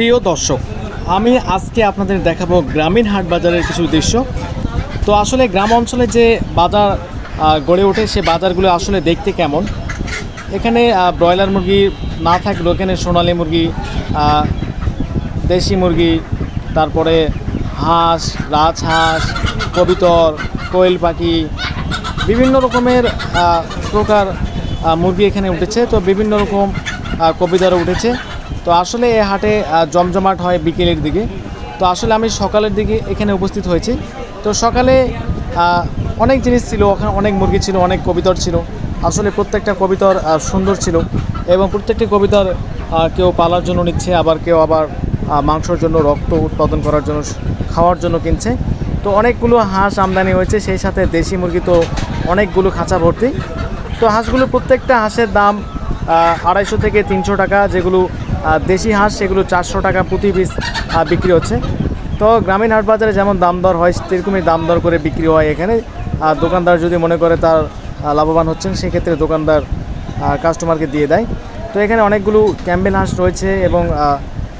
প্রিয় দর্শক, আমি আজকে আপনাদের দেখাবো গ্রামীণ হাট বাজারের কিছু দৃশ্য। তো আসলে গ্রাম অঞ্চলে যে বাজার গড়ে ওঠে সে বাজারগুলো আসলে দেখতে কেমন? এখানে ব্রয়লার মুরগি না থাকলেও এখানে সোনালি মুরগি দেশি মুরগি, তারপরে হাঁস, রাজহাঁস, কবিতর, কোয়েল পাখি, বিভিন্ন রকমের প্রকার মুরগি এখানে উঠেছে। তো বিভিন্ন রকম কবিতরও উঠেছে। তো আসলে এই হাটে জমজমাট হয় বিকেলের দিকে। তো আসলে আমি সকালের দিকে এখানে উপস্থিত হয়েছি। তো সকালে অনেক জিনিস ছিল, ওখানে অনেক মুরগি ছিল, অনেক কবিতর ছিল। আসলে প্রত্যেকটা কবিতর সুন্দর ছিল এবং প্রত্যেকটি কবিতর কেউ পালার জন্য নিচ্ছে, আবার কেউ আবার মাংসর জন্য রক্ত উৎপাদন করার জন্য, খাওয়ার জন্য কিনছে। তো অনেকগুলো হাঁস আমদানি হয়েছে, সেই সাথে দেশি মুরগি তো অনেকগুলো খাঁচা ভর্তি। তো হাঁসগুলো প্রত্যেকটা হাঁসের দাম আড়াইশো থেকে তিনশো টাকা, যেগুলো দেশি হাঁস, সেগুলো চারশো টাকা প্রতি পিস বিক্রি হচ্ছে। তো গ্রামীণ হাট বাজারে যেমন দাম দর হয়, সেরকমই দাম দর করে বিক্রি হয় এখানে। আর দোকানদার যদি মনে করে তার লাভবান হচ্ছেন, সেক্ষেত্রে দোকানদার কাস্টমারকে দিয়ে দেয়। তো এখানে অনেকগুলো ক্যাম্বেল হাঁস রয়েছে এবং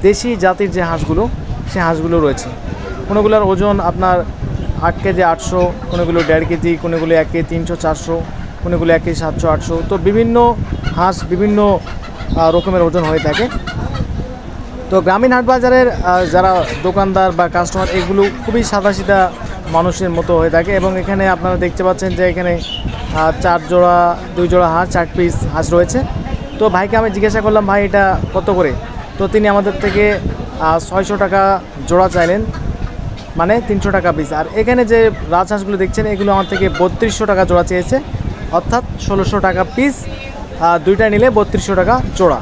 দেশি জাতির যে হাঁসগুলো, সে হাঁসগুলো রয়েছে। কোনোগুলোর ওজন আপনার আট কেজি আটশো, কোনোগুলো দেড় কেজি, কোনোগুলো এক কেজি তিনশো, চারশো, কোনোগুলো এক কেজি সাতশো, আটশো। তো বিভিন্ন হাঁস, বিভিন্ন রকমের ওজন হয়ে থাকে। তো গ্রামীণ হাট বাজারের যারা দোকানদার বা কাস্টমার এগুলো খুবই সাদাসিধা মানুষের মতো হয়ে থাকে এবং এখানে আপনারা দেখতে পাচ্ছেন যে এখানে চার জোড়া, দুই জোড়া হাঁস, চার পিস হাঁস রয়েছে। তো ভাইকে আমি জিজ্ঞাসা করলাম, ভাই, এটা কত করে? তো তিনি আমাদের থেকে ছয়শো টাকা জোড়া চাইলেন। মানে তিনশো টাকা পিস আর এখানে যে রাজহাঁসগুলো দেখছেন, এগুলো আমার থেকে বত্রিশশো টাকা জোড়া চেয়েছে। অর্থাৎ ষোলোশো টাকা পিস দুইটা নিলে বত্রিশশো টাকা জোড়া।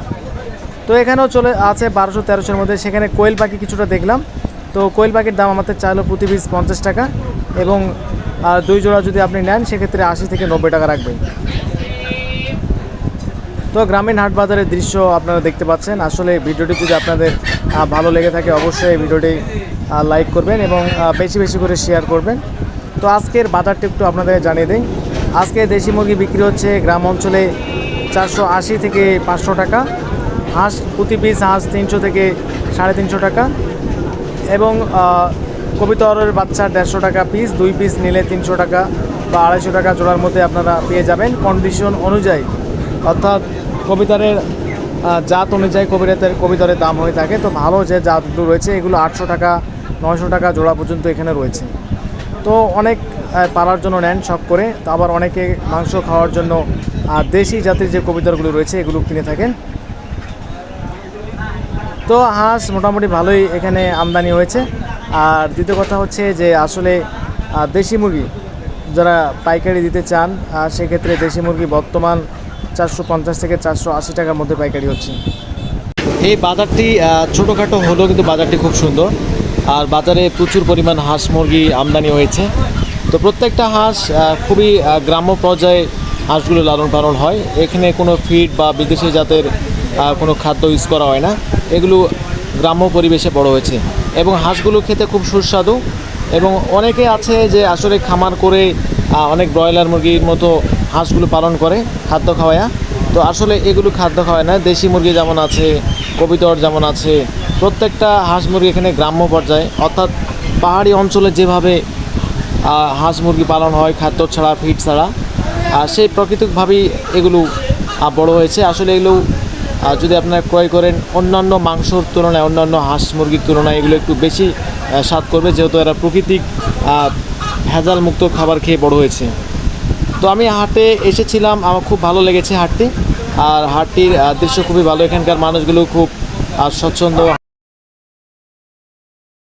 তো এখানেও চলে আছে বারোশো তেরোশোর মধ্যে। সেখানে কোয়েল পাখি কিছুটা দেখলাম। তো কোয়েল পাখির দাম আমাদের চাইলো প্রতি পিস পঞ্চাশ টাকা এবং দুই জোড়া যদি আপনি নেন, সেক্ষেত্রে আশি থেকে নব্বই টাকা রাখবেন। তো গ্রামীণ হাট বাজারের দৃশ্য আপনারা দেখতে পাচ্ছেন। আসলে ভিডিওটি যদি আপনাদের ভালো লেগে থাকে, অবশ্যই ভিডিওটি লাইক করবেন এবং বেশি বেশি করে শেয়ার করবেন। তো আজকের বাজারটি একটু আপনাদের জানিয়ে দিই। আজকে দেশি মুরগি বিক্রি হচ্ছে গ্রাম অঞ্চলে চারশো আশি থেকে পাঁচশো টাকা। হাঁস প্রতি পিস হাঁস তিনশো থেকে সাড়ে তিনশো টাকা। এবং কবিতরের বাচ্চা দেড়শো টাকা পিস দুই পিস নিলে তিনশো টাকা বা আড়াইশো টাকা জোড়ার মধ্যে আপনারা পেয়ে যাবেন। কন্ডিশন অনুযায়ী। অর্থাৎ কবিতরের জাত অনুযায়ী কবিরাতের কবিতরের দাম হয়ে থাকে। তো ভালো যে জাতগুলো রয়েছে, এগুলো আটশো টাকা, নয়শো টাকা জোড়া পর্যন্ত এখানে রয়েছে। তো অনেক পালার জন্য নেন শখ করে। তো আবার অনেকে মাংস খাওয়ার জন্য আহ, দেশি জাতির যে কবিতরগুলো রয়েছে এগুলো কিনে থাকেন। তো হাঁস মোটামুটি ভালোই এখানে আমদানি হয়েছে। আর দ্বিতীয় কথা হচ্ছে যে আসলে দেশি মুরগি যারা পাইকারি দিতে চান সেক্ষেত্রে দেশি মুরগি বর্তমান চারশো পঞ্চাশ থেকে চারশো আশি টাকার মধ্যে পাইকারি হচ্ছে। এই বাজারটি ছোটোখাটো হলেও কিন্তু বাজারটি খুব সুন্দর। আর বাজারে প্রচুর পরিমাণ হাঁস মুরগি আমদানি হয়েছে। তো প্রত্যেকটা হাঁস খুবই গ্রাম্য পর্যায়ে হাঁসগুলো লালন পালন হয়। এখানে কোনো ফিড বা বিদেশি জাতের কোনো খাদ্য ইউজ করা হয় না। এগুলো গ্রাম্য পরিবেশে বড় হয়েছে এবং হাঁসগুলো খেতে খুব সুস্বাদু এবং অনেকে আছে যে আসলে খামার করে অনেক ব্রয়লার মুরগির মতো হাঁসগুলো পালন করে খাদ্য খাওয়ায়া। তো আসলে এগুলো খাদ্য খাওয়ায় না। দেশি মুরগি যেমন আছে, কবিতর যেমন আছে, প্রত্যেকটা হাঁস মুরগি এখানে গ্রাম্য পর্যায়ে। অর্থাৎ পাহাড়ি অঞ্চলে যেভাবে হাঁস মুরগি পালন হয়, খাদ্য ছাড়া ফিড ছাড়া আহ, সেই প্রাকৃতিকভাবেই এগুলো বড় হয়েছে। আসলে এগুলো যদি আপনারা ক্রয় করেন অন্যান্য মাংসর তুলনায় অন্যান্য হাঁস মুরগির তুলনায় এগুলো একটু বেশি স্বাদ করবে যেহেতু এরা প্রাকৃতিক ভেজাল মুক্ত খাবার খেয়ে বড় হয়েছে। তো আমি হাটে এসেছিলাম আমার খুব ভালো লেগেছে হাটটি। আর হাটটির দৃশ্য খুবই ভালো। এখানকার মানুষগুলো খুব স্বচ্ছন্দ